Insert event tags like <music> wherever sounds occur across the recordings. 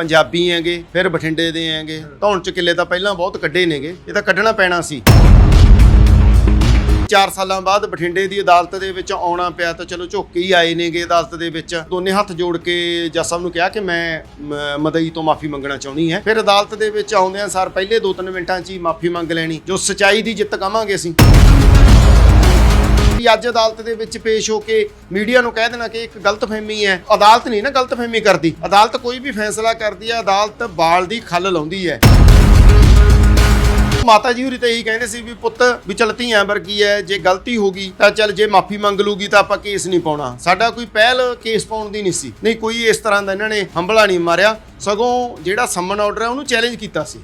ਪੰਜਾਬੀ ਹੈਗੇ ਫਿਰ ਬਠਿੰਡੇ ਦੇ ਹੈਗੇ ਧੌਣ ਚ ਕਿੱਲੇ ਤਾਂ ਪਹਿਲਾਂ ਬਹੁਤ ਕੱਢੇ ਨੇਗੇ, ਇਹ ਤਾਂ ਕੱਢਣਾ ਪੈਣਾ ਸੀ। 4 ਸਾਲਾਂ ਬਾਅਦ ਬਠਿੰਡੇ ਦੀ ਅਦਾਲਤ ਦੇ ਵਿੱਚ ਆਉਣਾ ਪਿਆ ਤਾਂ ਚਲੋ ਝੁੱਕ ਹੀ ਆਏ ਨੇਗੇ ਅਦਾਲਤ ਦੇ ਵਿੱਚ। ਦੋਨੇ ਹੱਥ ਜੋੜ ਕੇ ਜੱਜ ਸਾਹਿਬ ਨੂੰ ਕਿਹਾ ਕਿ ਮੈਂ ਮਦਈ ਤੋਂ ਮਾਫੀ ਮੰਗਣਾ ਚਾਹੁੰਦੀ ਹੈ। ਫਿਰ ਅਦਾਲਤ ਦੇ ਵਿੱਚ ਆਉਂਦਿਆਂ ਸਾਰ ਪਹਿਲੇ 2-3 ਮਿੰਟਾਂ 'ਚ ਹੀ ਮਾਫੀ ਮੰਗ ਲੈਣੀ, ਜੋ ਸਚਾਈ ਦੀ ਜਿੱਤ ਕਵਾਂਗੇ ਅਸੀਂ। ਵੀ ਅੱਜ ਅਦਾਲਤ ਦੇ ਵਿੱਚ ਪੇਸ਼ ਹੋ ਕੇ ਮੀਡੀਆ ਨੂੰ ਕਹਿ ਦੇਣਾ ਕਿ ਇੱਕ ਗਲਤਫਹਿਮੀ ਹੈ। ਅਦਾਲਤ ਨਹੀਂ ਨਾ ਗਲਤਫਹਿਮੀ ਕਰਦੀ। ਅਦਾਲਤ ਕੋਈ ਵੀ ਫੈਸਲਾ ਕਰਦੀ ਹੈ, ਅਦਾਲਤ ਬਾਲ ਦੀ ਖੱਲ ਲਾਉਂਦੀ ਹੈ। ਮਾਤਾ ਜੀ ਹੋਰੀ ਤਾਂ ਇਹੀ ਕਹਿੰਦੇ ਸੀ ਵੀ ਪੁੱਤ ਵੀ ਚਲ ਧੀਆਂ ਵਰਗੀ ਹੈ, ਜੇ ਗਲਤੀ ਹੋ ਗਈ ਤਾਂ ਚਲ ਜੇ ਮਾਫੀ ਮੰਗ ਲੂਗੀ ਤਾਂ ਆਪਾਂ ਕੇਸ ਨਹੀਂ ਪਾਉਣਾ। ਸਾਡਾ ਕੋਈ ਪਹਿਲ ਕੇਸ ਪਾਉਣ ਦੀ ਨਹੀਂ ਸੀ। ਨਹੀਂ, ਕੋਈ ਇਸ ਤਰ੍ਹਾਂ ਦਾ ਇਹਨਾਂ ਨੇ ਹੰਬਲਾ ਨਹੀਂ ਮਾਰਿਆ। ਸਗੋਂ ਜਿਹੜਾ ਸੰਮਨ ਆਰਡਰ ਹੈ ਉਹਨੂੰ ਚੈਲੰਜ ਕੀਤਾ ਸੀ।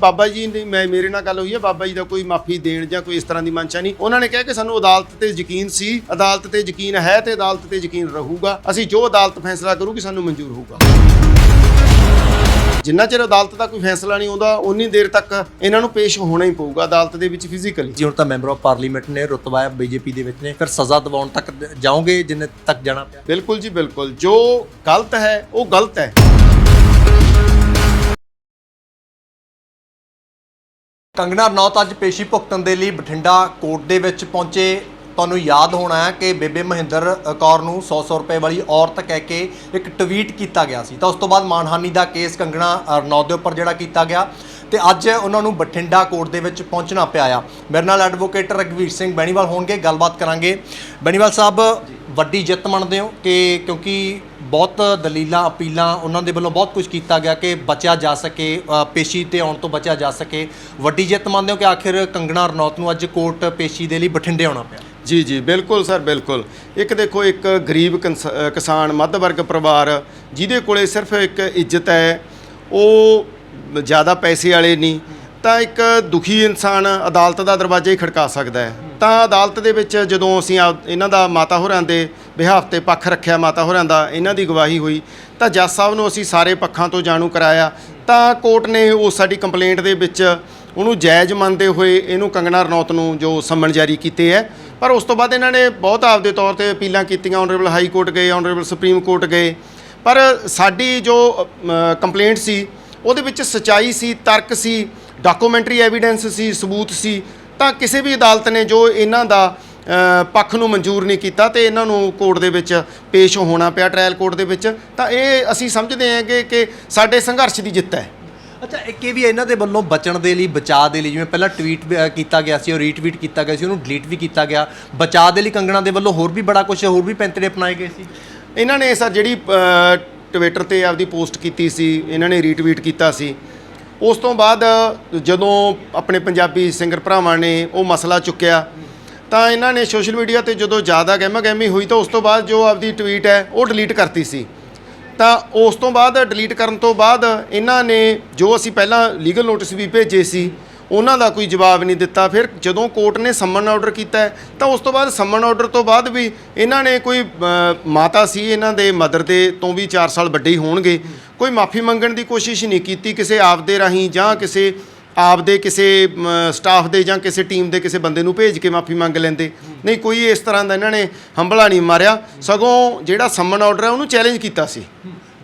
ਬਾਬਾ ਜੀ ਦੀ ਮੈਂ ਮੇਰੇ ਨਾਲ ਗੱਲ ਹੋਈ ਹੈ ਬਾਬਾ ਜੀ ਦਾ ਕੋਈ ਮਾਫੀ ਦੇਣ ਜਾਂ ਕੋਈ ਇਸ ਤਰ੍ਹਾਂ ਦੀ ਮਨਸ਼ਾ ਨਹੀਂ। ਉਹਨਾਂ ਨੇ ਕਿਹਾ ਕਿ ਸਾਨੂੰ ਅਦਾਲਤ ਤੇ ਯਕੀਨ ਸੀ ਅਦਾਲਤ ਤੇ ਯਕੀਨ ਹੈ ਤੇ ਅਦਾਲਤ ਤੇ ਯਕੀਨ ਰਹੂਗਾ। ਅਸੀਂ ਜੋ ਅਦਾਲਤ ਫੈਸਲਾ ਕਰੂਗੀ ਸਾਨੂੰ ਮਨਜ਼ੂਰ ਹੋਊਗਾ। ਜਿੰਨਾ ਚਿਰ ਅਦਾਲਤ ਦਾ ਕੋਈ ਫੈਸਲਾ ਨਹੀਂ ਆਉਂਦਾ ਉਨੀ ਦੇਰ ਤੱਕ ਇਹਨਾਂ ਨੂੰ ਪੇਸ਼ ਹੋਣਾ ਹੀ ਪਊਗਾ ਅਦਾਲਤ ਦੇ ਵਿੱਚ ਫਿਜ਼ੀਕਲੀ ਜੀ ਹੁਣ ਤਾਂ ਮੈਂਬਰ ਆਫ ਪਾਰਲੀਮੈਂਟ ਨੇ ਰੁਤਬਾ ਬੀਜੇਪੀ ਦੇ ਵਿੱਚ ਨੇ ਫਿਰ ਸਜ਼ਾ ਦਿਵਾਉਣ ਤੱਕ ਜਾਓਗੇ ਜਿੰਨੇ ਤੱਕ ਜਾਣਾ ਪਿਆ? ਬਿਲਕੁਲ ਜੀ ਬਿਲਕੁਲ। ਜੋ ਗਲਤ ਹੈ ਉਹ ਗਲਤ ਹੈ। ਕੰਗਣਾ ਰਣੌਤ ਅੱਜ ਪੇਸ਼ੀ ਭੁਗਤਣ ਦੇ ਲਈ ਬਠਿੰਡਾ ਕੋਰਟ ਦੇ ਵਿੱਚ ਪਹੁੰਚੇ। ਤੁਹਾਨੂੰ ਯਾਦ ਹੋਣਾ ਹੈ ਕਿ ਬੇਬੇ ਮਹਿੰਦਰ ਕੌਰ ਨੂੰ 100-100 ਰੁਪਏ ਵਾਲੀ ਔਰਤ ਕਹਿ ਕੇ ਇੱਕ ਟਵੀਟ ਕੀਤਾ ਗਿਆ ਸੀ। ਤਾਂ ਉਸ ਤੋਂ ਬਾਅਦ ਮਾਨਹਾਨੀ ਦਾ ਕੇਸ ਕੰਗਣਾ ਰਣੌਤ ਦੇ ਉੱਪਰ ਜਿਹੜਾ ਕੀਤਾ ਗਿਆ। ਤੇ ਅੱਜ ਉਹਨਾਂ ਨੂੰ ਬਠਿੰਡਾ ਕੋਰਟ ਦੇ ਵਿੱਚ ਪਹੁੰਚਣਾ ਪਿਆ ਆ। ਮੇਰੇ ਨਾਲ ਐਡਵੋਕੇਟ ਰਗਵੀਰ ਸਿੰਘ ਬੈਣੀਵਾਲ ਹੋਣਗੇ, ਗੱਲਬਾਤ ਕਰਾਂਗੇ। ਬੈਣੀਵਾਲ ਸਾਹਿਬ, ਵੱਡੀ ਜਿੱਤ ਮੰਨਦੇ ਹੋ ਕਿ ਕਿਉਂਕਿ ਬਹੁਤ ਦਲੀਲਾਂ, ਅਪੀਲਾਂ ਉਹਨਾਂ ਦੇ ਵੱਲੋਂ ਬਹੁਤ ਕੁਝ ਕੀਤਾ ਗਿਆ ਕਿ ਬਚਿਆ ਜਾ ਸਕੇ ਪੇਸ਼ੀ ਤੇ ਆਉਣ ਤੋਂ ਬਚਿਆ ਜਾ ਸਕੇ। ਵੱਡੀ ਜਿੱਤ ਮੰਨਦੇ ਹੋ ਕਿ ਆਖਿਰ ਕੰਗਣਾ ਰਣੌਤ ਨੂੰ ਅੱਜ ਕੋਰਟ ਪੇਸ਼ੀ ਦੇ ਲਈ ਬਠਿੰਡੇ ਆਉਣਾ ਪਿਆ? ਜੀ ਜੀ, ਬਿਲਕੁਲ ਸਰ, ਬਿਲਕੁਲ। ਇੱਕ ਦੇਖੋ, ਇੱਕ ਗਰੀਬ ਕਿਸ- ਕਿਸਾਨ ਮੱਧ ਵਰਗ ਪਰਿਵਾਰ, ਜਿਹਦੇ ਕੋਲੇ ਸਿਰਫ ਇੱਕ ਇੱਜ਼ਤ ਹੈ, ਉਹ ਜ਼ਿਆਦਾ ਪੈਸੇ ਵਾਲੇ ਨਹੀਂ, ਤਾਂ ਇੱਕ ਦੁਖੀ ਇਨਸਾਨ ਅਦਾਲਤ ਦਾ ਦਰਵਾਜ਼ਾ ਹੀ ਖੜਕਾ ਸਕਦਾ ਹੈ। ਤਾਂ ਅਦਾਲਤ ਦੇ ਵਿੱਚ ਜਦੋਂ ਅਸੀਂ ਆਪ- ਇਹਨਾਂ ਦਾ ਮਾਤਾ ਹੋਰਾਂ ਦੇ ਬਿਹਾਫ ਤੇ ਪੱਖ ਰੱਖਿਆ ਮਾਤਾ ਹੋਰਾਂ ਦਾ, ਇਹਨਾਂ ਦੀ ਗਵਾਹੀ ਹੋਈ, ਤਾਂ ਜੱਜ ਸਾਹਿਬ ਨੂੰ ਅਸੀਂ ਸਾਰੇ ਪੱਖਾਂ ਤੋਂ ਜਾਣੂ ਕਰਾਇਆ। ਤਾਂ ਕੋਰਟ ਨੇ ਉਹ ਸਾਡੀ ਕੰਪਲੇਂਟ ਦੇ ਵਿੱਚ ਉਹਨੂੰ ਜਾਇਜ਼ ਮੰਨਦੇ ਹੋਏ ਇਹਨੂੰ ਕੰਗਣਾ ਰਣੌਤ ਨੂੰ ਜੋ ਸੰਮਨ ਜਾਰੀ ਕੀਤੇ ਹੈ। ਪਰ ਉਸ ਤੋਂ ਬਾਅਦ ਇਹਨਾਂ ਨੇ ਬਹੁਤ ਆਪਦੇ ਤੌਰ ਤੇ ਅਪੀਲਾਂ ਕੀਤੀਆਂ ਆਨਰੇਬਲ ਹਾਈ ਕੋਰਟ ਗਏ ਆਨਰੇਬਲ ਸੁਪਰੀਮ ਕੋਰਟ ਗਏ। ਪਰ ਸਾਡੀ ਜੋ ਕੰਪਲੇਂਟ ਸੀ ਉਹਦੇ ਵਿੱਚ ਸਚਾਈ ਸੀ ਤਰਕ ਸੀ ਡਾਕੂਮੈਂਟਰੀ ਐਵੀਡੈਂਸ ਸੀ ਸਬੂਤ ਸੀ। ਤਾਂ ਕਿਸੇ ਵੀ ਅਦਾਲਤ ਨੇ ਜੋ ਇਹਨਾਂ ਦਾ ਪੱਖ ਨੂੰ ਮਨਜ਼ੂਰ ਨਹੀਂ ਕੀਤਾ ਤੇ ਇਹਨਾਂ ਨੂੰ ਕੋਰਟ ਦੇ ਵਿੱਚ ਪੇਸ਼ ਹੋਣਾ ਪਿਆ ਟ੍ਰਾਇਲ ਕੋਰਟ ਦੇ ਵਿੱਚ ਤਾਂ ਇਹ ਅਸੀਂ ਸਮਝਦੇ ਹਾਂ ਕਿ ਕਿ ਸਾਡੇ ਸੰਘਰਸ਼ ਦੀ ਜਿੱਤ ਹੈ। ਅੱਛਾ ਇੱਕ ਇਹ ਵੀ ਇਹਨਾਂ ਦੇ ਵੱਲੋਂ ਬਚਣ ਦੇ ਲਈ ਬਚਾਅ ਦੇ ਲਈ ਜਿਵੇਂ ਪਹਿਲਾਂ ਟਵੀਟ ਕੀਤਾ ਗਿਆ ਸੀ ਉਹ ਰੀਟਵੀਟ ਕੀਤਾ ਗਿਆ ਸੀ ਉਹਨੂੰ ਡਿਲੀਟ ਵੀ ਕੀਤਾ ਗਿਆ। ਬਚਾਅ ਦੇ ਲਈ ਕੰਗਣਾ ਦੇ ਵੱਲੋਂ ਹੋਰ ਵੀ ਬੜਾ ਕੁਝ ਹੋਰ ਵੀ ਪੈਂਤੜੇ ਅਪਣਾਏ ਗਏ ਸੀ। ਇਹਨਾਂ ਨੇ ਸਰ ਜਿਹੜੀ ਟਵਿੱਟਰ ਤੇ ਆਪਦੀ ਪੋਸਟ ਕੀਤੀ ਸੀ, ਇਹਨਾਂ ਨੇ ਰੀਟਵੀਟ ਕੀਤਾ ਸੀ। ਉਸ ਤੋਂ ਬਾਅਦ ਜਦੋਂ ਆਪਣੇ ਪੰਜਾਬੀ ਸਿੰਗਰ ਭਰਾਵਾਂ ਨੇ ਉਹ ਮਸਲਾ ਚੁੱਕਿਆ, ਤਾਂ ਇਹਨਾਂ ਨੇ ਸੋਸ਼ਲ ਮੀਡੀਆ ਤੇ ਜਦੋਂ ਜ਼ਿਆਦਾ ਗਹਿਮਾ ਗਹਿਮੀ ਹੋਈ ਤਾਂ ਉਸ ਤੋਂ ਬਾਅਦ ਜੋ ਆਪਦੀ ਟਵੀਟ ਹੈ, ਉਹ ਡਿਲੀਟ ਕਰਤੀ ਸੀ। ਤਾਂ ਉਸ ਤੋਂ ਬਾਅਦ ਡਿਲੀਟ ਕਰਨ ਤੋਂ ਬਾਅਦ ਇਹਨਾਂ ਨੇ ਜੋ ਅਸੀਂ ਪਹਿਲਾਂ ਲੀਗਲ ਨੋਟਿਸ ਵੀ ਭੇਜੇ ਸੀ ਉਹਨਾਂ ਦਾ ਕੋਈ ਜਵਾਬ ਨਹੀਂ ਦਿੱਤਾ। ਫਿਰ ਜਦੋਂ ਕੋਰਟ ਨੇ ਸੰਮਨ ਆਰਡਰ ਕੀਤਾ ਤਾਂ ਉਸ ਤੋਂ ਬਾਅਦ ਸੰਮਨ ਆਰਡਰ ਤੋਂ ਬਾਅਦ ਵੀ ਇਹਨਾਂ ਨੇ ਕੋਈ ਮਾਤਾ ਸੀ ਇਹਨਾਂ ਦੇ ਮਦਰ ਦੇ ਤੋਂ ਵੀ 4 ਸਾਲ ਵੱਡੇ ਹੋਣਗੇ। ਕੋਈ ਮਾਫੀ ਮੰਗਣ ਦੀ ਕੋਸ਼ਿਸ਼ ਨਹੀਂ ਕੀਤੀ ਕਿਸੇ ਆਪ ਦੇ ਰਾਹੀਂ ਜਾਂ ਕਿਸੇ ਆਪ ਦੇ ਕਿਸੇ ਸਟਾਫ ਦੇ ਜਾਂ ਕਿਸੇ ਟੀਮ ਦੇ ਕਿਸੇ ਬੰਦੇ ਨੂੰ ਭੇਜ ਕੇ ਮਾਫੀ ਮੰਗ ਲੈਂਦੇ। ਨਹੀਂ, ਕੋਈ ਇਸ ਤਰ੍ਹਾਂ ਦਾ ਇਹਨਾਂ ਨੇ ਹੰਬਲਾ ਨਹੀਂ ਮਾਰਿਆ। ਸਗੋਂ ਜਿਹੜਾ ਸੰਮਨ ਆਰਡਰ ਹੈ ਉਹਨੂੰ ਚੈਲੰਜ ਕੀਤਾ ਸੀ।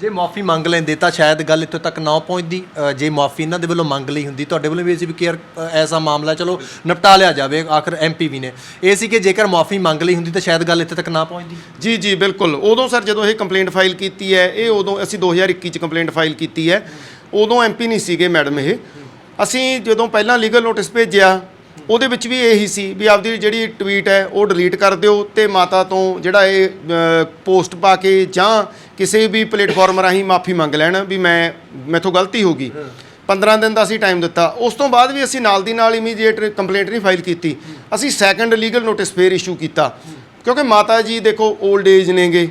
ਜੇ ਮਾਫੀ ਮੰਗ ਲੈਂਦੇ ਤਾਂ ਸ਼ਾਇਦ ਗੱਲ ਇੱਥੋਂ ਤੱਕ ਨਾ ਪਹੁੰਚਦੀ ਅ, ਜੇ ਮਾਫੀ ਇਹਨਾਂ ਦੇ ਵੱਲੋਂ ਮੰਗ ਲਈ ਹੁੰਦੀ ਤੁਹਾਡੇ ਵੱਲੋਂ ਵੀ ਇਹ ਸੀ ਵੀ ਕੇਅਰ ਐਸਾ ਮਾਮਲਾ ਚਲੋ ਨਿਪਟਾ ਲਿਆ ਜਾਵੇ ਆਖਰ ਐਮਪੀ ਵੀ ਨੇ। ਇਹ ਸੀ ਕਿ ਜੇਕਰ ਮਾਫੀ ਮੰਗ ਲਈ ਹੁੰਦੀ ਤਾਂ ਸ਼ਾਇਦ ਗੱਲ ਇੱਥੇ ਤੱਕ ਨਾ ਪਹੁੰਚਦੀ। ਜੀ ਜੀ ਬਿਲਕੁਲ। ਉਦੋਂ ਸਰ ਜਦੋਂ ਇਹ ਕੰਪਲੇਂਟ ਫਾਈਲ ਕੀਤੀ ਹੈ ਇਹ ਉਦੋਂ ਅਸੀਂ 2021 ਚ ਕੰਪਲੇਂਟ ਫਾਈਲ ਕੀਤੀ ਹੈ। ਉਦੋਂ ਐਮਪੀ ਨਹੀਂ ਸੀਗੇ ਮੈਡਮ ਇਹ। ਅਸੀਂ ਜਦੋਂ ਪਹਿਲਾਂ ਲੀਗਲ ਨੋਟਿਸ ਭੇਜਿਆ ਉਹਦੇ ਵਿੱਚ ਵੀ ਇਹੀ ਸੀ ਵੀ ਆਪਦੀ ਜਿਹੜੀ ਟਵੀਟ ਹੈ ਉਹ ਡਿਲੀਟ ਕਰ ਦਿਓ ਤੇ ਮਾਤਾ ਤੋਂ ਜਿਹੜਾ ਇਹ ਪੋਸਟ ਪਾ ਕੇ ਜਾਂ ਕਿਸੇ ਵੀ ਪਲੇਟਫਾਰਮ ਰਾਹੀਂ ਮਾਫੀ ਮੰਗ ਲੈਣ ਵੀ ਮੈਂ, ਮੈਥੋਂ ਗਲਤੀ ਹੋ ਗਈ। 15 ਦਿਨ ਦਾ ਅਸੀਂ ਟਾਈਮ ਦਿੱਤਾ। ਉਸ ਤੋਂ ਬਾਅਦ ਵੀ ਅਸੀਂ ਨਾਲ ਦੀ ਨਾਲ ਇਮੀਡੀਏਟ ਕੰਪਲੇਂਟ ਨਹੀਂ ਫਾਈਲ ਕੀਤੀ। ਅਸੀਂ ਸੈਕੰਡ ਲੀਗਲ ਨੋਟਿਸ ਫੇਰ ਇਸ਼ੂ ਕੀਤਾ। ਕਿਉਂਕਿ ਮਾਤਾ ਜੀ ਦੇਖੋ 올ਡ ਏਜ ਨੇਗੇ।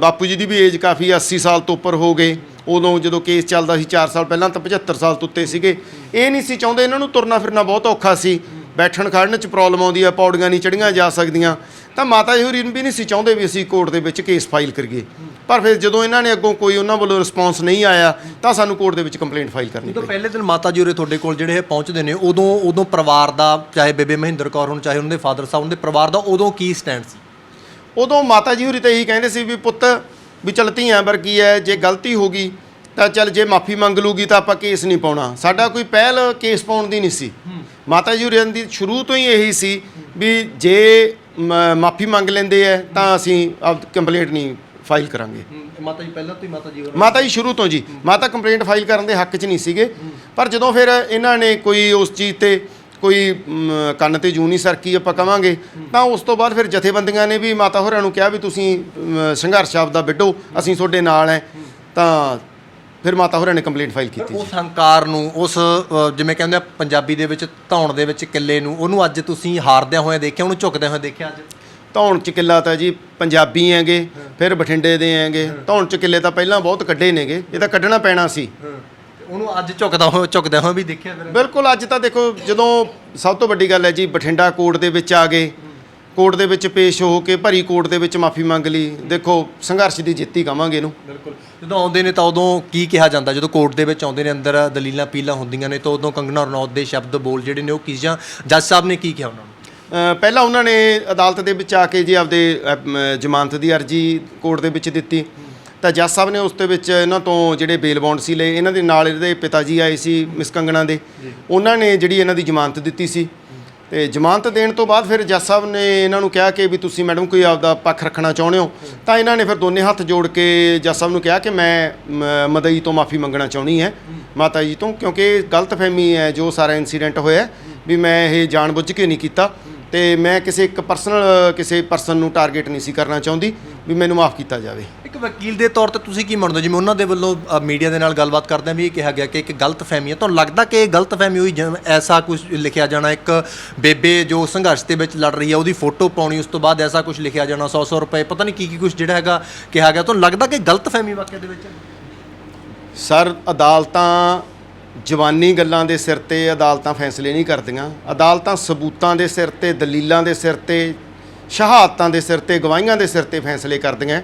ਬਾਪੂ ਜੀ ਦੀ ਵੀ ਏਜ ਕਾਫੀ 80 ਸਾਲ ਤੋਂ ਉੱਪਰ ਹੋ ਗਏ। ਉਦੋਂ ਜਦੋਂ ਕੇਸ ਚੱਲਦਾ ਸੀ 4 ਸਾਲ ਪਹਿਲਾਂ ਤਾਂ 75 ਸਾਲ ਤੋਂ ਉੱਤੇ ਸੀਗੇ। ਇਹ ਨਹੀਂ ਸੀ ਚਾਹੁੰਦੇ ਇਹਨਾਂ ਨੂੰ ਤੁਰਨਾ ਫਿਰਨਾ ਬਹੁਤ ਔਖਾ ਸੀ। ਬੈਠਣ ਖੜਨ 'ਚ ਪ੍ਰੋਬਲਮ ਆਉਂਦੀ ਆ ਪੌੜੀਆਂ ਨਹੀਂ ਚੜੀਆਂ ਜਾ ਸਕਦੀਆਂ। ਤਾਂ ਮਾਤਾ ਜੀ ਹੋਰੀ ਵੀ ਨਹੀਂ ਸੀ ਚਾਹੁੰਦੇ ਵੀ ਅਸੀਂ ਕੋਰਟ ਦੇ ਵਿੱਚ ਕੇਸ ਫਾਈਲ ਕਰੀਏ। ਪਰ ਫਿਰ ਜਦੋਂ ਇਹਨਾਂ ਨੇ ਅੱਗੋਂ ਕੋਈ ਉਹਨਾਂ ਵੱਲੋਂ ਰਿਸਪੌਂਸ ਨਹੀਂ ਆਇਆ ਤਾਂ ਸਾਨੂੰ ਕੋਰਟ ਦੇ ਵਿੱਚ ਕੰਪਲੇਂਟ ਫਾਈਲ ਕਰਨੀ ਪਈ। ਪਹਿਲੇ ਦਿਨ ਮਾਤਾ ਜੀ ਉਰੇ ਤੁਹਾਡੇ ਕੋਲ ਜਿਹੜੇ ਪਹੁੰਚਦੇ ਨੇ ਉਦੋਂ ਉਦੋਂ ਪਰਿਵਾਰ ਦਾ ਚਾਹੇ ਬੇਬੇ ਮਹਿੰਦਰ ਕੌਰ ਹੋਣ ਚਾਹੇ ਉਹਨਾਂ ਦੇ ਫਾਦਰ ਸਾਹਿਬ ਉਹਨਾਂ ਦੇ ਪਰਿਵਾਰ ਦਾ ਉਦੋਂ ਕੀ ਸਟੈਂਡ ਸੀ? ਉਦੋਂ ਮਾਤਾ ਜੀ ਹੋਰੀ ਤਾਂ ਇਹੀ ਕਹਿੰਦੇ ਸੀ ਵੀ ਪੁੱਤ ਵੀ ਚਲ ਧੀਆਂ ਵਰਗੀ ਹੈ ਜੇ ਗਲਤੀ ਹੋ ਗਈ ਤਾਂ ਚਲ ਜੇ ਮਾਫੀ ਮੰਗ ਲੂਗੀ ਤਾਂ ਆਪਾਂ ਕੇਸ ਨਹੀਂ ਪਾਉਣਾ। ਸਾਡਾ ਕੋਈ ਪਹਿਲ ਕੇਸ ਪਾਉਣ ਦੀ ਨਹੀਂ ਸੀ। ਮਾਤਾ ਜੀ ਹੋਰਾਂ ਦੀ ਸ਼ੁਰੂ ਤੋਂ ਹੀ ਇਹੀ ਸੀ ਵੀ ਜੇ ਮਾਫੀ ਮੰਗ ਲੈਂਦੇ ਆ ਤਾਂ ਅਸੀਂ ਕੰਪਲੇਂਟ ਨਹੀਂ ਫਾਈਲ ਕਰਾਂਗੇ। ਮਾਤਾ ਜੀ ਪਹਿਲਾਂ ਤੋਂ ਹੀ ਮਾਤਾ ਜੀ ਮਾਤਾ ਜੀ ਸ਼ੁਰੂ ਤੋਂ ਜੀ। ਮਾਤਾ ਕੰਪਲੇਂਟ ਫਾਈਲ ਕਰਨ ਦੇ ਹੱਕ 'ਚ ਨਹੀਂ ਸੀਗੇ। ਪਰ ਜਦੋਂ ਫਿਰ ਇਹਨਾਂ ਨੇ ਕੋਈ ਉਸ ਚੀਜ਼ ਤੇ ਕੋਈ ਕੰਨ ਤੇ ਜੂ ਨਹੀਂ ਸਰਕੀ ਆਪਾਂ ਕਵਾਂਗੇ ਤਾਂ ਉਸ ਤੋਂ ਬਾਅਦ ਫਿਰ ਜਥੇਬੰਦੀਆਂ ਨੇ ਵੀ ਮਾਤਾ ਹੋਰਾਂ ਨੂੰ ਕਿਹਾ ਵੀ ਤੁਸੀਂ ਸੰਘਰਸ਼ ਆਪਦਾ ਵਿੱਢੋ ਅਸੀਂ ਤੁਹਾਡੇ ਨਾਲ ਹੈ ਤਾਂ ਫਿਰ ਮਾਤਾ ਹੋਰਾਂ ਨੇ ਕੰਪਲੇਂਟ ਫਾਈਲ ਕੀਤੀ ਉਸ ਹੰਕਾਰ ਨੂੰ ਉਸ ਜਿਵੇਂ ਕਹਿੰਦੇ ਆ ਪੰਜਾਬੀ ਦੇ ਵਿੱਚ ਧੌਣ ਦੇ ਵਿੱਚ ਕਿੱਲੇ ਨੂੰ ਉਹਨੂੰ ਅੱਜ ਤੁਸੀਂ ਹਾਰਦਿਆਂ ਹੋਏ ਦੇਖਿਆ ਉਹਨੂੰ ਝੁਕਦਿਆਂ ਹੋਏ ਦੇਖਿਆ ਅੱਜ? ਧੌਣ ਚ ਕਿੱਲਾ ਤਾਂ ਜੀ ਪੰਜਾਬੀ ਹੈਗੇ ਫਿਰ ਬਠਿੰਡੇ ਦੇ ਹੈਗੇ ਧੌਣ ਚ ਕਿੱਲੇ ਤਾਂ ਪਹਿਲਾਂ ਬਹੁਤ ਕੱਢੇ ਨੇਗੇ ਇਹ ਤਾਂ ਕੱਢਣਾ ਪੈਣਾ ਸੀ। ਉਹਨੂੰ ਅੱਜ ਝੁਕਦਾ ਹੋਏ ਝੁਕਦਿਆਂ ਹੋਏ ਵੀ ਦੇਖਿਆ ਫਿਰ। ਬਿਲਕੁਲ ਅੱਜ ਤਾਂ ਦੇਖੋ ਜਦੋਂ ਸਭ ਤੋਂ ਵੱਡੀ ਗੱਲ ਹੈ ਜੀ ਬਠਿੰਡਾ ਕੋਰਟ ਦੇ ਵਿੱਚ ਆ ਗਏ। ਕੋਰਟ ਦੇ ਵਿੱਚ ਪੇਸ਼ ਹੋ ਕੇ ਭਰੀ ਕੋਰਟ ਦੇ ਵਿੱਚ ਮਾਫੀ ਮੰਗ ਲਈ। ਦੇਖੋ ਸੰਘਰਸ਼ ਦੀ ਜਿੱਤ ਹੀ ਕਵਾਂਗੇ ਇਹਨੂੰ। ਬਿਲਕੁਲ। ਜਦੋਂ ਆਉਂਦੇ ਨੇ ਤਾਂ ਉਦੋਂ ਕੀ ਕਿਹਾ ਜਾਂਦਾ? ਜਦੋਂ ਕੋਰਟ ਦੇ ਵਿੱਚ ਆਉਂਦੇ ਨੇ ਅੰਦਰ ਦਲੀਲਾਂ ਪੀਲਾਂ ਹੁੰਦੀਆਂ ਨੇ ਤਾਂ ਉਦੋਂ ਕੰਗਨਾ ਰਣੌਤ ਦੇ ਸ਼ਬਦ ਬੋਲ ਜਿਹੜੇ ਨੇ ਉਹ ਕੀ ਜਾਂ ਜੱਜ ਸਾਹਿਬ ਨੇ ਕੀ ਕਿਹਾ ਉਹਨਾਂ ਨੂੰ? ਪਹਿਲਾਂ ਉਹਨਾਂ ਨੇ ਅਦਾਲਤ ਦੇ ਵਿੱਚ ਆ ਕੇ ਜੀ ਆਪਦੇ ਜ਼ਮਾਨਤ ਦੀ ਅਰਜੀ ਕੋਰਟ ਦੇ ਵਿੱਚ ਦਿੱਤੀ। ਤਾਂ ਜੱਜ ਸਾਹਿਬ ਨੇ ਉਸ ਦੇ ਵਿੱਚ ਇਹਨਾਂ ਤੋਂ ਜਿਹੜੇ ਬੇਲ ਬੌਂਡ ਸੀ ਲਏ ਇਹਨਾਂ ਦੇ ਨਾਲ ਇਹਦੇ ਪਿਤਾ ਜੀ ਆਏ ਸੀ ਮਿਸ ਕੰਗਣਾ ਦੇ। ਉਹਨਾਂ ਨੇ ਜਿਹੜੀ ਇਹਨਾਂ ਦੀ ਜ਼ਮਾਨਤ ਦਿੱਤੀ ਸੀ। ਤੇ ਜ਼ਮਾਨਤ ਦੇਣ ਤੋਂ ਬਾਅਦ ਫਿਰ ਜੱਜ ਸਾਹਿਬ ਨੇ ਇਹਨਾਂ ਨੂੰ ਕਿਹਾ ਕਿ ਵੀ ਤੁਸੀਂ ਮੈਡਮ ਕੋਈ ਆਪਦਾ ਪੱਖ ਰੱਖਣਾ ਚਾਹੁੰਦੇ ਹੋ। ਤਾਂ ਇਹਨਾਂ ਨੇ ਫਿਰ ਦੋਨੇ ਹੱਥ ਜੋੜ ਕੇ ਜੱਜ ਸਾਹਿਬ ਨੂੰ ਕਿਹਾ ਕਿ ਮੈਂ ਮਦਈ ਤੋਂ ਮਾਫੀ ਮੰਗਣਾ ਚਾਹੁੰਦੀ ਹੈ ਮਾਤਾ ਜੀ ਤੋਂ ਕਿਉਂਕਿ ਇਹ ਗਲਤਫਹਿਮੀ ਹੈ ਜੋ ਸਾਰਾ ਇਨਸੀਡੈਂਟ ਹੋਇਆ ਵੀ ਮੈਂ ਇਹ ਜਾਣਬੁੱਝ ਕੇ ਨਹੀਂ ਕੀਤਾ ਤੇ ਮੈਂ ਕਿਸੇ ਇੱਕ ਪਰਸਨਲ ਕਿਸੇ ਪਰਸਨ ਨੂੰ ਟਾਰਗੇਟ ਨਹੀਂ ਸੀ ਕਰਨਾ ਚਾਹੁੰਦੀ ਵੀ ਮੈਨੂੰ ਮਾਫ ਕੀਤਾ ਜਾਵੇ। ਇੱਕ ਵਕੀਲ ਦੇ ਤੌਰ ਤੇ ਤੁਸੀਂ ਕੀ ਮੰਨਦੇ ਹੋ? ਜਿਵੇਂ ਉਹਨਾਂ ਦੇ ਵੱਲੋਂ ਮੀਡੀਆ ਦੇ ਨਾਲ ਗੱਲਬਾਤ ਕਰਦਿਆਂ ਵੀ ਇਹ ਕਿਹਾ ਗਿਆ ਕਿ ਇੱਕ ਗਲਤਫਹਿਮੀ ਹੈ। ਤੁਹਾਨੂੰ ਲੱਗਦਾ ਕਿ ਇਹ ਗਲਤਫਹਿਮੀ ਹੋਈ, ਜਿਵੇਂ ਐਸਾ ਕੁਝ ਲਿਖਿਆ ਜਾਣਾ, ਇੱਕ ਬੇਬੇ ਜੋ ਸੰਘਰਸ਼ ਦੇ ਵਿੱਚ ਲੜ ਰਹੀ ਹੈ, ਉਹਦੀ ਫੋਟੋ ਪਾਉਣੀ, ਉਸ ਤੋਂ ਬਾਅਦ ਐਸਾ ਕੁਝ ਲਿਖਿਆ ਜਾਣਾ 100 100 ਰੁਪਏ, ਪਤਾ ਨਹੀਂ ਕੀ ਕੀ ਕੁਝ ਜਿਹੜਾ ਹੈਗਾ ਕਿਹਾ ਗਿਆ। ਤੁਹਾਨੂੰ ਲੱਗਦਾ ਕਿ ਗਲਤਫਹਿਮੀ ਵਾਕਿਆ ਦੇ ਵਿੱਚ ਸਰ, ਅਦਾਲਤਾਂ, ਜਵਾਨੀ ਗੱਲਾਂ ਦੇ ਸਿਰ ਤੇ ਅਦਾਲਤਾਂ ਫੈਸਲੇ ਨਹੀਂ ਕਰਦੀਆਂ। ਅਦਾਲਤਾਂ ਸਬੂਤਾਂ ਦੇ ਸਿਰ ਤੇ, ਦਲੀਲਾਂ ਦੇ ਸਿਰ ਤੇ, ਸ਼ਹਾਦਤਾਂ ਦੇ ਸਿਰ ਤੇ, ਗਵਾਹੀਆਂ ਦੇ ਸਿਰ ਤੇ ਫੈਸਲੇ ਕਰਦੀਆਂ।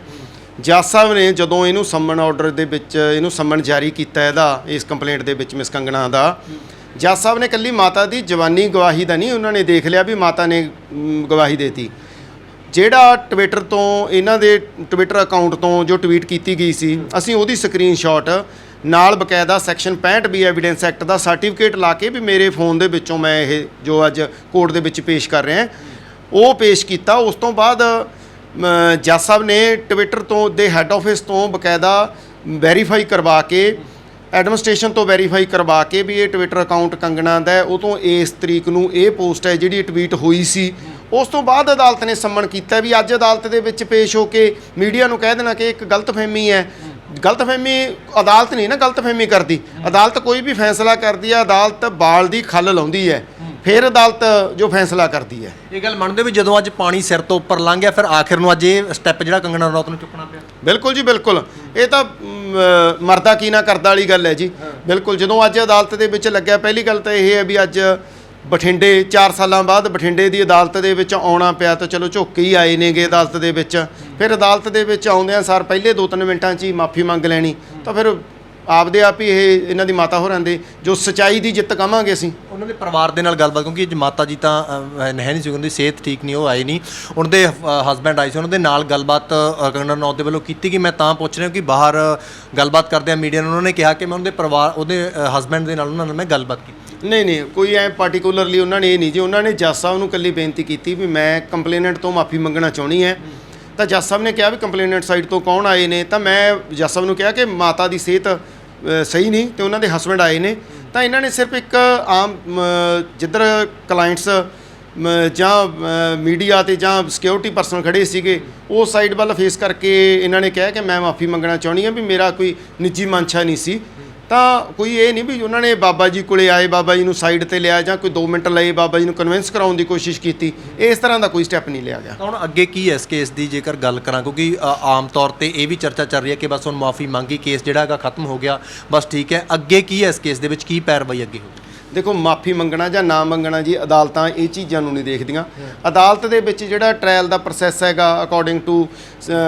ਜੱਜ ਸਾਹਿਬ ਨੇ ਜਦੋਂ ਇਹਨੂੰ ਸੰਮਨ ਆਰਡਰ ਦੇ ਵਿੱਚ, ਇਹਨੂੰ ਸੰਮਨ ਜਾਰੀ ਕੀਤਾ ਇਹਦਾ, ਇਸ ਕੰਪਲੇਂਟ ਦੇ ਵਿੱਚ ਮਿਸ ਕੰਗਣਾ ਦਾ, ਜੱਜ ਸਾਹਿਬ ਨੇ ਕੱਲੀ ਮਾਤਾ ਦੀ ਜਵਾਨੀ ਗਵਾਹੀ ਦਾ ਨਹੀਂ, ਉਹਨਾਂ ਨੇ ਦੇਖ ਲਿਆ ਵੀ ਮਾਤਾ ਨੇ ਗਵਾਹੀ ਦੇਤੀ। ਜਿਹੜਾ ਟਵਿੱਟਰ ਤੋਂ, ਇਹਨਾਂ ਦੇ ਟਵਿੱਟਰ ਅਕਾਊਂਟ ਤੋਂ ਜੋ ਟਵੀਟ ਕੀਤੀ ਗਈ ਸੀ, ਅਸੀਂ ਉਹਦੀ ਸਕਰੀਨਸ਼ਾਟ ਨਾਲ ਬਕਾਇਦਾ ਸੈਕਸ਼ਨ 65 ਬੀ ਐਵੀਡੈਂਸ ਐਕਟ ਦਾ ਸਰਟੀਫਿਕੇਟ ਲਾ ਕੇ ਵੀ ਮੇਰੇ ਫੋਨ ਦੇ ਵਿੱਚੋਂ ਮੈਂ ਇਹ ਜੋ ਅੱਜ ਕੋਰਟ ਦੇ ਵਿੱਚ ਪੇਸ਼ ਕਰ ਰਿਹਾ, ਉਹ ਪੇਸ਼ ਕੀਤਾ। ਉਸ ਤੋਂ ਬਾਅਦ ਜੱਜ ਸਾਹਿਬ ਨੇ ਟਵਿੱਟਰ ਤੋਂ ਦੇ ਹੈੱਡ ਆਫਿਸ ਤੋਂ ਬਕਾਇਦਾ ਵੈਰੀਫਾਈ ਕਰਵਾ ਕੇ ਐਡਮਿਨਿਸਟ੍ਰੇਸ਼ਨ ਤੋਂ ਵੈਰੀਫਾਈ ਕਰਵਾ ਕੇ ਵੀ ਇਹ ਟਵਿੱਟਰ ਅਕਾਊਂਟ ਕੰਗਣਾ ਦਾ ਉਹ ਤੋਂ ਇਸ ਤਰੀਕ ਨੂੰ ਇਹ ਪੋਸਟ ਹੈ ਜਿਹੜੀ ਟਵੀਟ ਹੋਈ ਸੀ। ਉਸ ਤੋਂ ਬਾਅਦ ਅਦਾਲਤ ਨੇ ਸੰਮਣ ਕੀਤਾ ਵੀ ਅੱਜ ਅਦਾਲਤ ਦੇ ਵਿੱਚ ਪੇਸ਼ ਹੋ ਕੇ ਮੀਡੀਆ ਨੂੰ ਕਹਿ ਦੇਣਾ ਕਿ ਇੱਕ ਗਲਤਫਹਿਮੀ ਹੈ। ਗਲਤਫਹਿਮੀ ਅਦਾਲਤ ਨਹੀਂ ਨਾ ਗਲਤਫਹਿਮੀ ਕਰਦੀ। ਅਦਾਲਤ ਕੋਈ ਵੀ ਫੈਸਲਾ ਕਰਦੀ ਹੈ, ਅਦਾਲਤ ਬਾਲ ਦੀ ਖੱਲ ਲਾਉਂਦੀ ਹੈ। ਫਿਰ ਅਦਾਲਤ ਜੋ ਫੈਸਲਾ ਕਰਦੀ ਹੈ। ਇਹ ਗੱਲ ਮੰਨਦੇ ਵੀ ਜਦੋਂ ਅੱਜ ਪਾਣੀ ਸਿਰ ਤੋਂ ਉੱਪਰ ਲੰਘ ਗਿਆ ਫਿਰ ਆਖਿਰ ਨੂੰ ਅੱਜ ਇਹ ਸਟੈਪ ਜਿਹੜਾ ਕੰਗਣਾ ਰਣੌਤ ਨੂੰ ਚੁੱਕਣਾ ਪਿਆ? ਬਿਲਕੁਲ ਜੀ ਬਿਲਕੁਲ। ਇਹ ਤਾਂ ਮਰਦਾ ਕੀ ਨਾ ਕਰਦਾ ਵਾਲੀ ਗੱਲ ਹੈ ਜੀ। ਬਿਲਕੁਲ ਜਦੋਂ ਅੱਜ ਅਦਾਲਤ ਦੇ ਵਿੱਚ ਲੱਗਿਆ ਪਹਿਲੀ ਗੱਲ ਤਾਂ ਇਹ ਹੈ ਵੀ ਅੱਜ ਬਠਿੰਡੇ 4 ਸਾਲਾਂ ਬਾਅਦ ਬਠਿੰਡੇ ਦੀ ਅਦਾਲਤ ਦੇ ਵਿੱਚ ਆਉਣਾ ਪਿਆ ਤਾਂ ਚਲੋ ਝੁੱਕ ਹੀ ਆਏ ਨੇਗੇ ਅਦਾਲਤ ਦੇ ਵਿੱਚ। ਫਿਰ ਅਦਾਲਤ ਦੇ ਵਿੱਚ ਆਉਂਦਿਆਂ ਸਾਰ ਪਹਿਲੇ 2-3 ਮਿੰਟਾਂ 'ਚ ਹੀ ਮਾਫੀ ਮੰਗ ਲੈਣੀ। ਤਾਂ ਫਿਰ ਆਪਦੇ ਆਪ ਹੀ ਇਹ ਇਹਨਾਂ ਦੀ ਮਾਤਾ ਹੋਰਾਂ ਦੇ ਜੋ ਸਚਾਈ ਦੀ ਜਿੱਤ ਕਵਾਂਗੇ ਅਸੀਂ। ਉਹਨਾਂ ਦੇ ਪਰਿਵਾਰ ਦੇ ਨਾਲ ਗੱਲਬਾਤ ਕਿਉਂਕਿ ਅੱਜ ਮਾਤਾ ਜੀ ਤਾਂ ਅਹ, ਹੈ ਨਹੀਂ ਸੀ ਉਹਨਾਂ ਦੀ ਸਿਹਤ ਠੀਕ ਨਹੀਂ ਉਹ ਆਏ ਨਹੀਂ। ਉਹਨਾਂ ਦੇ ਹਸਬੈਂਡ ਆਏ ਸੀ ਉਹਨਾਂ ਦੇ ਨਾਲ ਗੱਲਬਾਤ ਕੰਗਨਾ ਰਣੌਤ ਦੇ ਵੱਲੋਂ ਕੀਤੀ ਕਿ ਮੈਂ ਤਾਂ ਪੁੱਛ ਰਿਹਾ ਕਿ ਬਾਹਰ ਗੱਲਬਾਤ ਕਰਦੇ ਆ ਮੀਡੀਆ ਨੂੰ ਉਹਨਾਂ ਨੇ ਕਿਹਾ ਕਿ ਮੈਂ ਉਹਨਾਂ ਦੇ ਪਰਿਵਾਰ ਉਹਦੇ ਹਸਬੈਂਡ ਦੇ ਨਾਲ ਉਹਨਾਂ ਨਾਲ ਮੈਂ ਗੱਲਬਾਤ ਕੀਤੀ। ਨਹੀਂ ਨਹੀਂ ਕੋਈ ਐ ਪਾਰਟਿਕੂਲਰਲੀ ਉਹਨਾਂ ਨੇ ਇਹ ਨਹੀਂ ਜੀ ਉਹਨਾਂ ਨੇ ਜੱਜ ਸਾਹਿਬ ਨੂੰ ਕੱਲੀ ਬੇਨਤੀ ਕੀਤੀ ਵੀ ਮੈਂ ਕੰਪਲੇਨੈਂਟ ਤੋਂ ਮਾਫੀ ਮੰਗਣਾ ਚਾਹੁੰਦੀ ਹੈ। ਤਾਂ ਜੱਜ ਸਾਹਿਬ ਨੇ ਕਿਹਾ ਵੀ ਕੰਪਲੇਨੈਂਟ ਸਾਈਡ ਤੋਂ ਕੌਣ ਆਏ ਨੇ? ਤਾਂ ਮੈਂ ਜੱਜ ਸਾਹਿਬ ਨੂੰ ਕਿਹਾ ਕਿ ਮਾਤਾ ਦੀ ਸਿਹਤ ਅ, ਸਹੀ ਨਹੀਂ ਤੇ ਉਹਨਾਂ ਦੇ ਹਸਬੰਡ ਆਏ ਨੇ, ਤਾਂ ਇਹਨਾਂ ਨੇ ਸਿਰਫ ਇੱਕ ਆਮ ਜਿੱਧਰ ਕਲਾਇੰਟਸ ਜਾਂ ਮੀਡੀਆ ਤੇ ਜਾਂ ਸਿਕਿਉਰਿਟੀ ਪਰਸਨ ਖੜੇ ਸੀਗੇ, ਉਹ ਸਾਈਡ ਵੱਲ ਫੇਸ ਕਰਕੇ ਇਹਨਾਂ ਨੇ ਕਿਹਾ ਕਿ ਮੈਂ ਮਾਫੀ ਮੰਗਣਾ ਚਾਹੁੰਦੀ ਹਾਂ ਵੀ ਮੇਰਾ ਕੋਈ ਨਿੱਜੀ ਮਨਸ਼ਾ ਨਹੀਂ ਸੀ। ਤਾਂ ਕੋਈ ਇਹ ਨਹੀਂ ਵੀ ਉਹਨਾਂ ਨੇ ਬਾਬਾ ਜੀ ਕੋਲੇ ਆਏ ਬਾਬਾ ਜੀ ਨੂੰ ਸਾਈਡ ਤੇ ਲਿਆ ਜਾਂ ਕੋਈ 2 ਮਿੰਟ ਲਏ ਬਾਬਾ ਜੀ ਨੂੰ ਕਨਵਿੰਸ ਕਰਾਉਣ ਦੀ ਕੋਸ਼ਿਸ਼ ਕੀਤੀ ਇਸ ਤਰ੍ਹਾਂ ਦਾ ਕੋਈ ਸਟੈਪ ਨਹੀਂ ਲਿਆ ਗਿਆ। ਤਾਂ ਹੁਣ ਅੱਗੇ ਕੀ ਹੈ ਇਸ ਕੇਸ ਦੀ ਜੇਕਰ ਗੱਲ ਕਰਾਂ ਕਿਉਂਕਿ ਅ, ਆਮ ਤੌਰ ਤੇ ਇਹ ਵੀ ਚਰਚਾ ਚੱਲ ਰਹੀ ਹੈ ਕਿ ਬਸ ਹੁਣ ਮਾਫੀ ਮੰਗੀ ਕੇਸ ਜਿਹੜਾ ਹੈਗਾ ਖਤਮ ਹੋ ਗਿਆ ਬਸ ਠੀਕ ਹੈ। ਅੱਗੇ ਕੀ ਹੈ ਇਸ ਕੇਸ ਦੇ ਵਿੱਚ ਕੀ ਪੈਰਵਾਈ ਅੱਗੇ ਹੋਊਗੀ ਦੇਖੋ ਮਾਫੀ ਮੰਗਣਾ ਜਾਂ ਨਾ ਮੰਗਣਾ ਜੀ ਅਦਾਲਤਾਂ ਇਹ ਚੀਜ਼ਾਂ ਨੂੰ ਨਹੀਂ ਦੇਖਦੀਆਂ। ਅਦਾਲਤ ਦੇ ਵਿੱਚ ਜਿਹੜਾ ਟ੍ਰਾਇਲ ਦਾ ਪ੍ਰੋਸੈਸ ਹੈਗਾ ਅਕੋਰਡਿੰਗ ਟੂ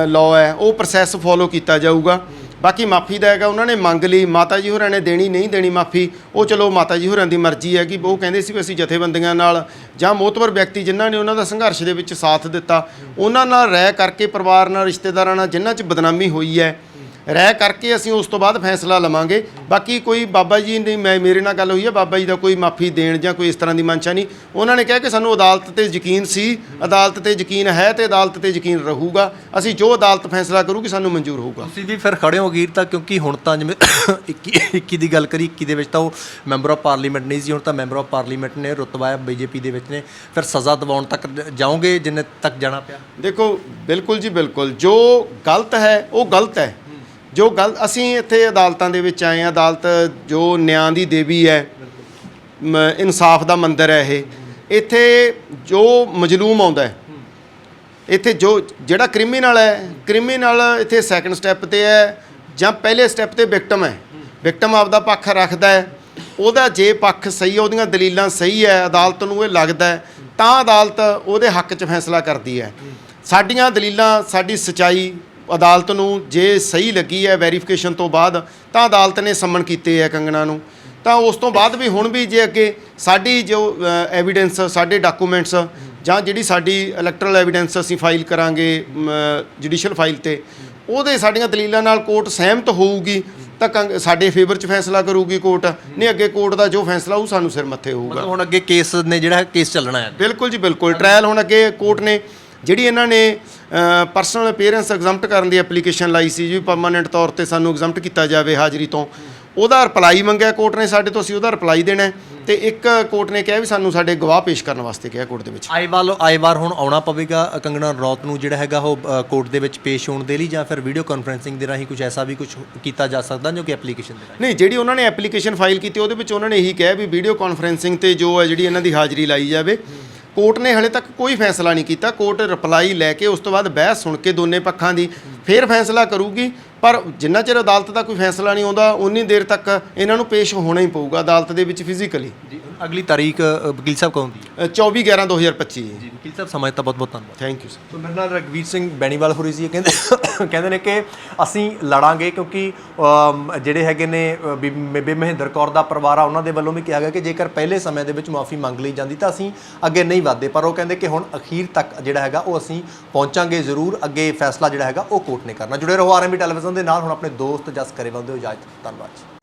ਲਾਅ ਹੈ ਉਹ ਪ੍ਰੋਸੈਸ ਫੋਲੋ ਕੀਤਾ ਜਾਊਗਾ। ਬਾਕੀ ਮਾਫੀ ਦਾ ਹੈਗਾ, ਉਹਨਾਂ ਨੇ ਮੰਗ ਲਈ, ਮਾਤਾ ਜੀ ਹੋਰਾਂ ਨੇ ਦੇਣੀ, ਨਹੀਂ ਦੇਣੀ ਮਾਫੀ, ਉਹ ਚਲੋ ਮਾਤਾ ਜੀ ਹੋਰਾਂ ਦੀ ਮਰਜ਼ੀ ਹੈ ਕਿ ਉਹ ਕਹਿੰਦੇ ਸੀ ਵੀ ਅਸੀਂ ਜਥੇਬੰਦੀਆਂ ਨਾਲ ਜਾਂ ਮੋਤਵਰ ਵਿਅਕਤੀ ਜਿਨ੍ਹਾਂ ਨੇ ਉਹਨਾਂ ਦਾ ਸੰਘਰਸ਼ ਦੇ ਵਿੱਚ ਸਾਥ ਦਿੱਤਾ, ਉਹਨਾਂ ਨਾਲ ਰਹਿ ਕਰਕੇ ਪਰਿਵਾਰ ਨਾਲ, ਰਿਸ਼ਤੇਦਾਰਾਂ ਨਾਲ, ਜਿਨ੍ਹਾਂ 'ਚ ਬਦਨਾਮੀ ਹੋਈ ਹੈ ਰਹਿ ਕਰਕੇ ਅਸੀਂ ਉਸ ਤੋਂ ਬਾਅਦ ਫੈਸਲਾ ਲਵਾਂਗੇ। ਬਾਕੀ ਕੋਈ ਬਾਬਾ ਜੀ ਨੇ ਮੈਂ ਮੇਰੇ ਨਾਲ ਗੱਲ ਹੋਈ ਹੈ ਬਾਬਾ ਜੀ ਦਾ ਕੋਈ ਮਾਫੀ ਦੇਣ ਜਾਂ ਕੋਈ ਇਸ ਤਰ੍ਹਾਂ ਦੀ ਮਨਸ਼ਾ ਨਹੀਂ। ਉਹਨਾਂ ਨੇ ਕਿਹਾ ਕਿ ਸਾਨੂੰ ਅਦਾਲਤ ਤੇ ਯਕੀਨ ਸੀ। ਅਦਾਲਤ ਤੇ ਯਕੀਨ ਹੈ ਤੇ ਅਦਾਲਤ ਤੇ ਯਕੀਨ ਰਹੂਗਾ। ਅਸੀਂ ਜੋ ਅਦਾਲਤ ਫੈਸਲਾ ਕਰੂਗੀ ਸਾਨੂੰ ਮਨਜ਼ੂਰ ਹੋਊਗਾ। ਤੁਸੀਂ ਵੀ ਫਿਰ ਖੜੇ ਹੋ ਗੀਰ ਤਾਂ ਕਿਉਂਕਿ ਹੁਣ ਤਾਂ ਜਿਵੇਂ <coughs> 21 21 ਦੀ ਗੱਲ ਕਰੀ 21 ਦੇ ਵਿੱਚ ਤਾਂ ਉਹ ਮੈਂਬਰ ਆਫ ਪਾਰਲੀਮੈਂਟ ਨਹੀਂ ਸੀ ਹੁਣ ਤਾਂ ਮੈਂਬਰ ਆਫ ਪਾਰਲੀਮੈਂਟ ਨੇ ਰੁਤਬਾ ਹੈ ਬੀਜੇਪੀ ਦੇ ਵਿੱਚ ਨੇ। ਫਿਰ ਸਜ਼ਾ ਦਿਵਾਉਣ ਤੱਕ ਜਾਓਗੇ ਜਿੰਨੇ ਤੱਕ ਜਾਣਾ ਪਿਆ? ਦੇਖੋ ਬਿਲਕੁਲ ਜੀ ਬਿਲਕੁਲ। ਜੋ ਗਲਤ ਹੈ ਉਹ ਗਲਤ ਹੈ। ਜੋ ਗਲ ਅਸੀਂ ਇੱਥੇ ਅਦਾਲਤਾਂ ਦੇ ਵਿੱਚ ਆਏ ਹਾਂ, ਅਦਾਲਤ ਜੋ ਨਿਆਂ ਦੀ ਦੇਵੀ ਹੈ, ਮ- ਇਨਸਾਫ ਦਾ ਮੰਦਿਰ ਹੈ ਇਹ। ਇੱਥੇ ਜੋ ਮਜਲੂਮ ਆਉਂਦਾ ਇੱਥੇ ਜੋ ਜਿਹੜਾ ਕ੍ਰਿਮੀਨਲ ਹੈ, ਕ੍ਰਿਮੀਨਲ ਇੱਥੇ ਸੈਕੰਡ ਸਟੈਪ ਤੇ ਹੈ ਜਾਂ ਪਹਿਲੇ ਸਟੈਪ ਤੇ ਵਿਕਟਮ ਹੈ। ਵਿਕਟਮ ਆਪਦਾ ਪੱਖ ਰੱਖਦਾ ਹੈ, ਉਹਦਾ ਜੇ ਪੱਖ ਸਹੀ ਹੈ, ਉਹਦੀਆਂ ਦਲੀਲਾਂ ਸਹੀ ਹੈ, ਅਦਾਲਤ ਨੂੰ ਇਹ ਲੱਗਦਾ ਹੈ, ਤਾਂ ਅਦਾਲਤ ਉਹਦੇ ਹੱਕ 'ਚ ਫੈਸਲਾ ਕਰਦੀ ਹੈ। ਸਾਡੀਆਂ ਦਲੀਲਾਂ, ਸਾਡੀ ਸਚਾਈ ਅਦਾਲਤ ਨੂੰ ਜੇ ਸਹੀ ਲੱਗੀ ਹੈ ਵੈਰੀਫਿਕੇਸ਼ਨ ਤੋਂ ਬਾਅਦ ਤਾਂ ਅਦਾਲਤ ਨੇ ਸੰਮਨ ਕੀਤੇ ਹੈ ਕੰਗਣਾ ਨੂੰ। ਤਾਂ ਉਸ ਤੋਂ ਬਾਅਦ ਵੀ ਹੁਣ ਵੀ ਜੇ ਅੱਗੇ ਸਾਡੀ ਜੋ ਐਵੀਡੈਂਸ ਸਾਡੇ ਡਾਕੂਮੈਂਟਸ ਜਾਂ ਜਿਹੜੀ ਸਾਡੀ ਇਲੈਕਟਰਲ ਐਵੀਡੈਂਸ ਅਸੀਂ ਫਾਈਲ ਕਰਾਂਗੇ ਜੁਡੀਸ਼ੀਅਲ ਫਾਈਲ ਤੇ ਉਹਦੇ ਸਾਡੀਆਂ ਦਲੀਲਾਂ ਨਾਲ ਕੋਰਟ ਸਹਿਮਤ ਹੋਊਗੀ ਤਾਂ ਸਾਡੇ ਫੇਵਰ 'ਚ ਫੈਸਲਾ ਕਰੂਗੀ ਕੋਰਟ ਨਹੀਂ ਅੱਗੇ ਕੋਰਟ ਦਾ ਜੋ ਫੈਸਲਾ ਉਹ ਸਾਨੂੰ ਸਿਰ ਮੱਥੇ ਹੋਊਗਾ। ਮਤਲਬ ਹੁਣ ਅੱਗੇ ਕੇਸ ਨੇ ਜਿਹੜਾ ਕੇਸ ਚੱਲਣਾ ਹੈ ਬਿਲਕੁਲ ਜੀ ਬਿਲਕੁਲ ਟ੍ਰਾਇਲ ਹੁਣ ਅੱਗੇ ਕੋਰਟ ਨੇ ਜਿਹੜੀ ਇਹਨਾਂ ਨੇ ਪਰਸਨਲ ਅਪੀਅਰੈਂਸ ਐਗਜ਼ੈਂਪਟ ਕਰਨ ਦੀ ਐਪਲੀਕੇਸ਼ਨ ਲਾਈ ਸੀ ਜੀ ਪਰਮਾਨੈਂਟ ਤੌਰ ਤੇ ਸਾਨੂੰ ਐਗਜ਼ੈਂਪਟ ਕੀਤਾ ਜਾਵੇ ਹਾਜ਼ਰੀ ਤੋਂ। ਉਹਦਾ ਰਿਪਲਾਈ ਮੰਗਿਆ ਕੋਰਟ ਨੇ ਸਾਡੇ ਤੋਂ ਅਸੀਂ ਉਹਦਾ ਰਿਪਲਾਈ ਦੇਣਾ ਤੇ ਇੱਕ ਕੋਰਟ ਨੇ ਕਿਹਾ ਵੀ ਸਾਨੂੰ ਸਾਡੇ ਗਵਾਹ ਪੇਸ਼ ਕਰਨ ਵਾਸਤੇ ਕਿਹਾ ਕੋਰਟ ਦੇ ਵਿੱਚ। ਆਏ ਵਾਰ ਆਏ ਵਾਰ ਹੁਣ ਆਉਣਾ ਪਵੇਗਾ ਕੰਗਣਾ ਰਣੌਤ ਨੂੰ ਜਿਹੜਾ ਹੈਗਾ ਉਹ ਕੋਰਟ ਦੇ ਵਿੱਚ ਪੇਸ਼ ਹੋਣ ਦੇ ਲਈ ਜਾਂ ਫਿਰ ਵੀਡੀਓ ਕਾਨਫਰੈਂਸਿੰਗ ਦੇ ਰਾਹੀਂ ਕੁਝ ਐਸਾ ਵੀ ਕੁਝ ਕੀਤਾ ਜਾ ਸਕਦਾ ਜੋ ਕਿ ਐਪਲੀਕੇਸ਼ਨ ਦੇ ਰਾਹੀਂ? ਨਹੀਂ ਜਿਹੜੀ ਉਹਨਾਂ ਨੇ ਐਪਲੀਕੇਸ਼ਨ ਫਾਈਲ ਕੀਤੀ ਉਹਦੇ ਵਿੱਚ ਉਹਨਾਂ ਨੇ ਇਹੀ ਕਿਹਾ ਵੀ ਵੀਡੀਓ ਕਾਨਫਰੈਂਸਿੰਗ ਤੇ ਜੋ ਹੈ ਜਿਹੜੀ ਇਹਨਾਂ ਦੀ ਹਾਜ਼ਰੀ ਲਾਈ ਜਾਵੇ ਕੋਰਟ ਨੇ ਹਲੇ ਤੱਕ ਕੋਈ ਫੈਸਲਾ ਨਹੀਂ ਕੀਤਾ। ਕੋਰਟ ਰਿਪਲਾਈ ਲੈ ਕੇ ਉਸ ਤੋਂ ਬਾਅਦ ਬਹਿਸ ਸੁਣ ਕੇ ਦੋਨੇ ਪੱਖਾਂ ਦੀ ਫਿਰ ਫੈਸਲਾ ਕਰੂਗੀ। ਪਰ ਜਿੰਨਾ ਚਿਰ ਅਦਾਲਤ ਦਾ ਕੋਈ ਫੈਸਲਾ ਨਹੀਂ ਆਉਂਦਾ ਉਨੀ ਦੇਰ ਤੱਕ ਇਹਨਾਂ ਨੂੰ ਪੇਸ਼ ਹੋਣਾ ਹੀ ਪਊਗਾ, ਅਦਾਲਤ ਦੇ ਵਿੱਚ ਫਿਜ਼ੀਕਲੀ ਜੀ ਅਗਲੀ ਤਾਰੀਖ ਅ, ਵਕੀਲ ਸਾਹਿਬ ਕਦੋਂ ਦੀ? ਹੈ 24 11 2025 ਜੀ ਵਕੀਲ ਸਾਹਿਬ ਸਮੇਂ ਤਾਂ ਬਹੁਤ ਬਹੁਤ ਧੰਨਵਾਦ। ਥੈਂਕ ਯੂ ਸਰ ਸੋ ਮੇਰੇ ਨਾਲ ਰਗਵੀਰ ਸਿੰਘ ਬੈਣੀਵਾਲ ਹੋਰੀ ਜੀ ਇਹ ਕਹਿੰਦੇ ਕਹਿੰਦੇ ਨੇ ਕਿ ਅਸੀਂ ਲੜਾਂਗੇ ਕਿਉਂਕਿ ਅਮ, ਜਿਹੜੇ ਹੈਗੇ ਨੇ ਅ, ਬੀਬੀ ਬੀਬੀ ਮਹਿੰਦਰ ਕੌਰ ਦਾ ਪਰਿਵਾਰ ਆ ਉਹਨਾਂ ਦੇ ਵੱਲੋਂ ਵੀ ਕਿਹਾ ਗਿਆ ਕਿ ਜੇਕਰ ਪਹਿਲੇ ਸਮੇਂ ਦੇ ਵਿੱਚ ਮਾਫੀ ਮੰਗ ਲਈ ਜਾਂਦੀ ਤਾਂ ਅਸੀਂ ਅੱਗੇ ਨਹੀਂ ਵਧਦੇ। ਪਰ ਉਹ ਕਹਿੰਦੇ ਕਿ ਹੁਣ ਅਖੀਰ ਤੱਕ ਜਿਹੜਾ ਹੈਗਾ ਉਹ ਅਸੀਂ ਪਹੁੰਚਾਂਗੇ ਜ਼ਰੂਰ। ਅੱਗੇ ਫੈਸਲਾ ਜਿਹੜਾ ਹੈਗਾ ਉਹ ਕੋਰਟ ਨੇ ਕਰਨਾ। ਜੁੜੇ ਰਹੋ ਆਰਐਮਬੀ ਟੈਲੀਵਿਜ਼ਨ ਦੇ ਨਾਲ। ਹੁਣ ਆਪਣੇ ਦੋਸਤ ਜਸ ਕਰੇਵਾਲ ਦੇ ਇਜਾਜ਼ਤ ਧੰਨਵਾਦ ਜੀ।